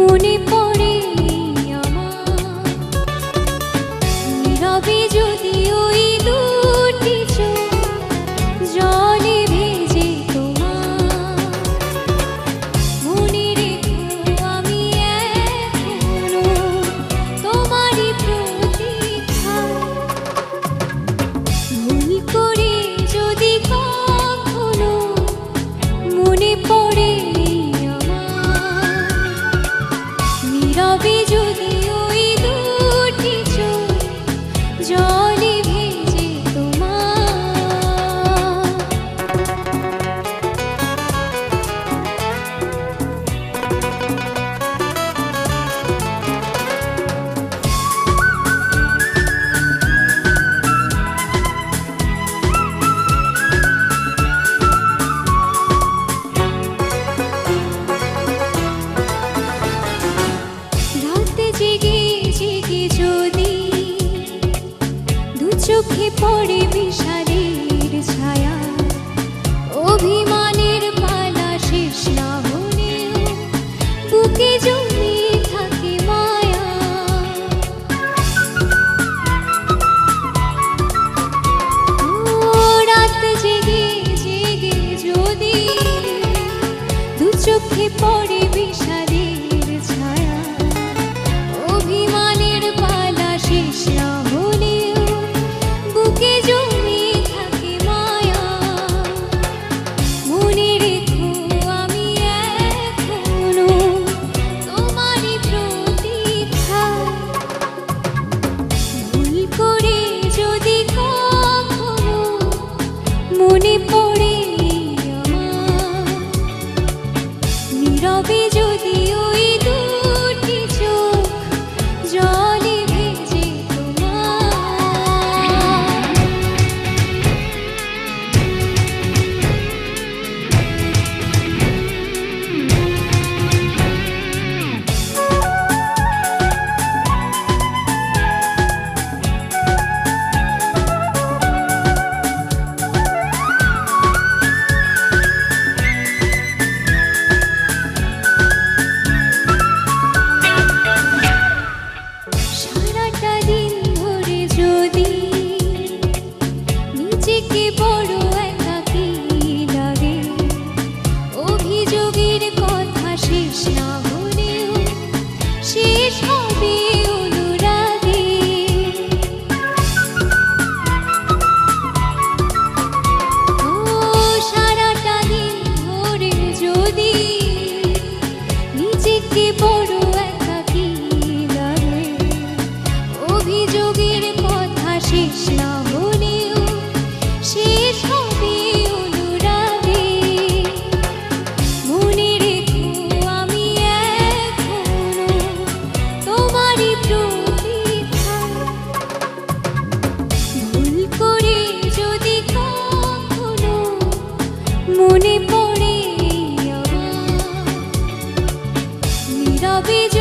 মনে চোখে পড়ে বিষাদের ছায়া। অভিমান অভিযোগের কথা শেষ না be.